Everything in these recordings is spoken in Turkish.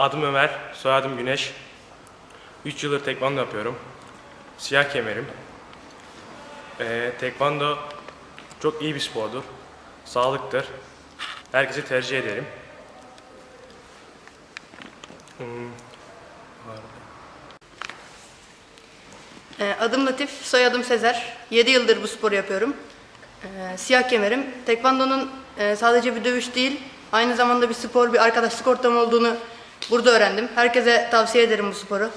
Adım Ömer, soyadım Güneş. 3 yıldır tekvando yapıyorum. Siyah kemerim. Ee, tekvando çok iyi bir spordur. Sağlıktır. Herkese tercih ederim. Ee, Adım Latif, soyadım Sezer. 7 yıldır bu sporu yapıyorum. Ee, Siyah kemerim. Tekvando'nun e, sadece bir dövüş değil, aynı zamanda bir spor, bir arkadaşlık ortamı olduğunu burada öğrendim. Herkese tavsiye ederim bu sporu.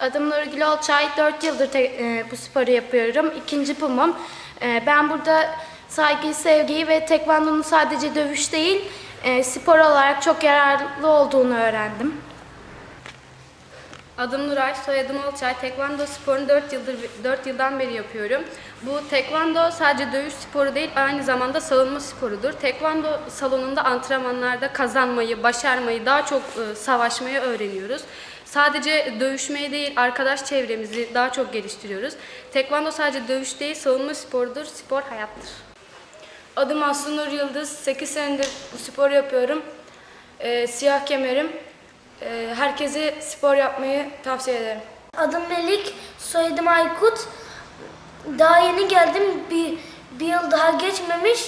Adım Nurgül Olçay, 4 yıldır te- e, bu sporu yapıyorum. İkinci pumum. E, ben burada saygıyı, sevgiyi ve tekvandonun sadece dövüş değil, e, spor olarak çok yararlı olduğunu öğrendim. Adım Nuray, soyadım Olçay. Tekvando sporunu 4 yıldır 4 yıldan beri yapıyorum. Bu tekvando sadece dövüş sporu değil, aynı zamanda savunma sporudur. Tekvando salonunda antrenmanlarda kazanmayı, başarmayı, daha çok e, savaşmayı öğreniyoruz. Sadece dövüşmeyi değil, arkadaş çevremizi daha çok geliştiriyoruz. Tekvando sadece dövüş değil, savunma sporudur. Spor hayattır. Adım Aslı Nur Yıldız. 8 senedir bu spor yapıyorum. Ee, siyah kemerim. Ee, herkese spor yapmayı tavsiye ederim. Adım Melik, soyadım Aykut. Daha yeni geldim, bir, bir yıl daha geçmemiş.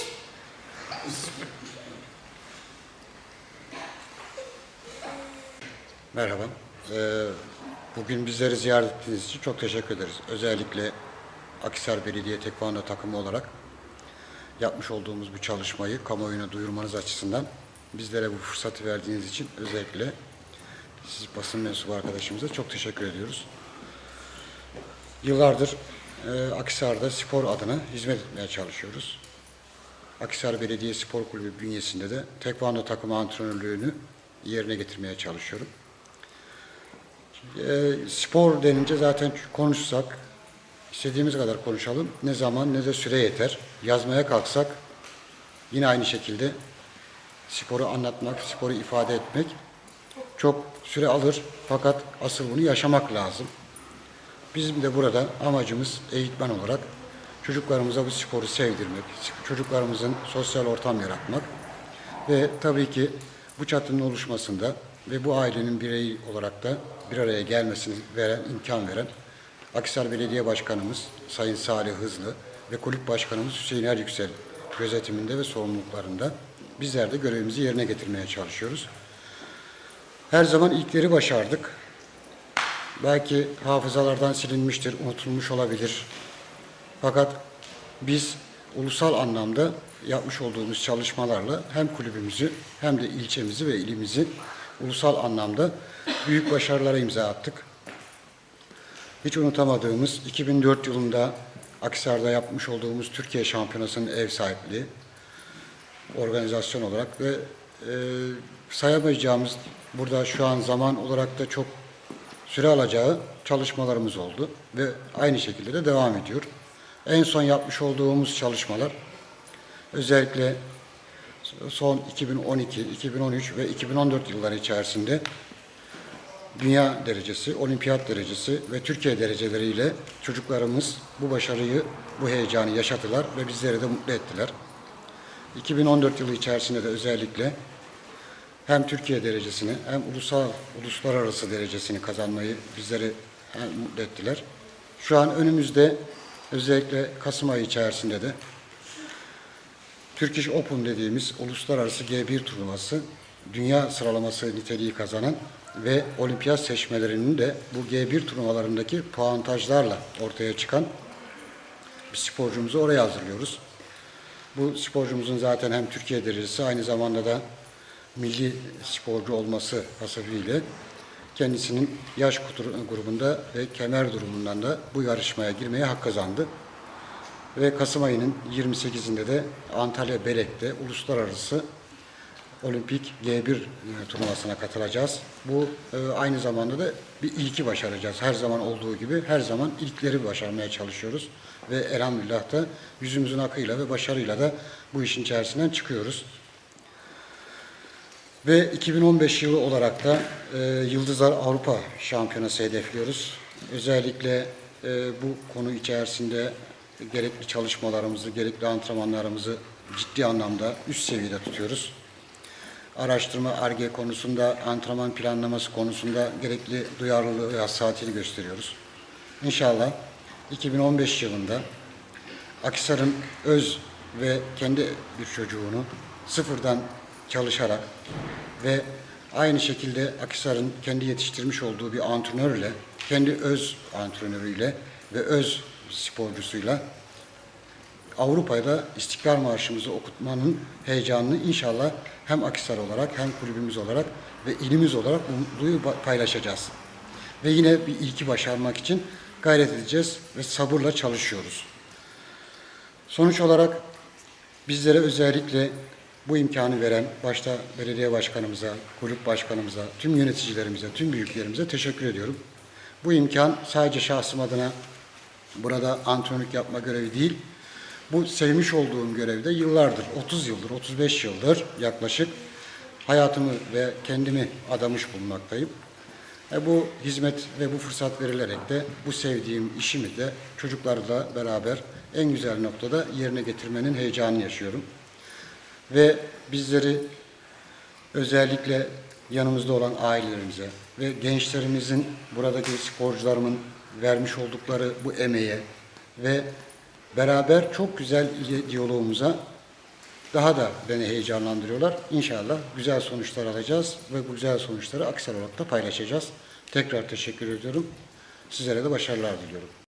Merhaba. Ee, Bugün bizleri ziyaret ettiğiniz için çok teşekkür ederiz. Özellikle Akhisar Belediye Tekvando takımı olarak yapmış olduğumuz bu çalışmayı kamuoyuna duyurmanız açısından bizlere bu fırsatı verdiğiniz için özellikle siz basın mensubu arkadaşımıza çok teşekkür ediyoruz. Yıllardır e, Akhisar'da spor adına hizmet etmeye çalışıyoruz. Akhisar Belediye Spor Kulübü bünyesinde de tekvando takımı antrenörlüğünü yerine getirmeye çalışıyorum. E, spor denince zaten konuşsak, istediğimiz kadar konuşalım. Ne zaman ne de süre yeter. Yazmaya kalksak yine aynı şekilde sporu anlatmak, sporu ifade etmek çok süre alır. Fakat asıl bunu yaşamak lazım. Bizim de burada amacımız eğitmen olarak çocuklarımıza bu sporu sevdirmek, çocuklarımızın sosyal ortam yaratmak ve tabii ki bu çatının oluşmasında ve bu ailenin bireyi olarak da bir araya gelmesini veren, imkan veren Akhisar Belediye Başkanımız Sayın Salih Hızlı ve Kulüp Başkanımız Hüseyin Er Yüksel gözetiminde ve sorumluluklarında bizler de görevimizi yerine getirmeye çalışıyoruz. Her zaman ilkleri başardık. Belki hafızalardan silinmiştir, unutulmuş olabilir. Fakat biz ulusal anlamda yapmış olduğumuz çalışmalarla hem kulübümüzü hem de ilçemizi ve ilimizi ulusal anlamda büyük başarılara imza attık. Hiç unutamadığımız 2004 yılında Akhisar'da yapmış olduğumuz Türkiye Şampiyonası'nın ev sahipliği organizasyon olarak ve e, sayamayacağımız burada şu an zaman olarak da çok süre alacağı çalışmalarımız oldu ve aynı şekilde de devam ediyor. En son yapmış olduğumuz çalışmalar özellikle son 2012, 2013 ve 2014 yılları içerisinde dünya derecesi, olimpiyat derecesi ve Türkiye dereceleriyle çocuklarımız bu başarıyı, bu heyecanı yaşadılar ve bizleri de mutlu ettiler. 2014 yılı içerisinde de özellikle hem Türkiye derecesini hem ulusal, uluslararası derecesini kazanmayı bizleri mutlu ettiler. Şu an önümüzde özellikle Kasım ayı içerisinde de Turkish Open dediğimiz uluslararası G1 turnuvası dünya sıralaması niteliği kazanan ve olimpiyat seçmelerinin de bu G1 turnuvalarındaki puantajlarla ortaya çıkan bir sporcumuzu oraya hazırlıyoruz. Bu sporcumuzun zaten hem Türkiye derecesi aynı zamanda da milli sporcu olması hasebiyle kendisinin yaş grubunda ve kemer durumundan da bu yarışmaya girmeye hak kazandı. Ve Kasım ayının 28'inde de Antalya Belek'te uluslararası olimpik G1 e, turnuvasına katılacağız. Bu e, aynı zamanda da bir ilki başaracağız. Her zaman olduğu gibi her zaman ilkleri başarmaya çalışıyoruz. Ve elhamdülillah da yüzümüzün akıyla ve başarıyla da bu işin içerisinden çıkıyoruz. Ve 2015 yılı olarak da e, Yıldızlar Avrupa Şampiyonası hedefliyoruz. Özellikle e, bu konu içerisinde gerekli çalışmalarımızı, gerekli antrenmanlarımızı ciddi anlamda üst seviyede tutuyoruz. araştırma, ARGE konusunda, antrenman planlaması konusunda gerekli duyarlılığı ve hassasiyeti gösteriyoruz. İnşallah 2015 yılında Akhisar'ın öz ve kendi bir çocuğunu sıfırdan çalışarak ve aynı şekilde Akhisar'ın kendi yetiştirmiş olduğu bir antrenörle, kendi öz antrenörüyle ve öz sporcusuyla Avrupa'da İstiklal Marşımızı okutmanın heyecanını inşallah hem Akhisar olarak hem kulübümüz olarak ve ilimiz olarak bu mutluluğu ba- paylaşacağız. Ve yine bir ilki başarmak için gayret edeceğiz ve sabırla çalışıyoruz. Sonuç olarak bizlere özellikle bu imkanı veren başta belediye başkanımıza, kulüp başkanımıza, tüm yöneticilerimize, tüm büyüklerimize teşekkür ediyorum. Bu imkan sadece şahsım adına burada antrenörlük yapma görevi değil, bu sevmiş olduğum görevde yıllardır, 30 yıldır, 35 yıldır yaklaşık hayatımı ve kendimi adamış bulunmaktayım. E bu hizmet ve bu fırsat verilerek de bu sevdiğim işimi de çocuklarla beraber en güzel noktada yerine getirmenin heyecanını yaşıyorum. Ve bizleri özellikle yanımızda olan ailelerimize ve gençlerimizin buradaki sporcularımın vermiş oldukları bu emeğe ve beraber çok güzel diyalogumuza daha da beni heyecanlandırıyorlar. İnşallah güzel sonuçlar alacağız ve bu güzel sonuçları aksar olarak da paylaşacağız. Tekrar teşekkür ediyorum. Sizlere de başarılar diliyorum.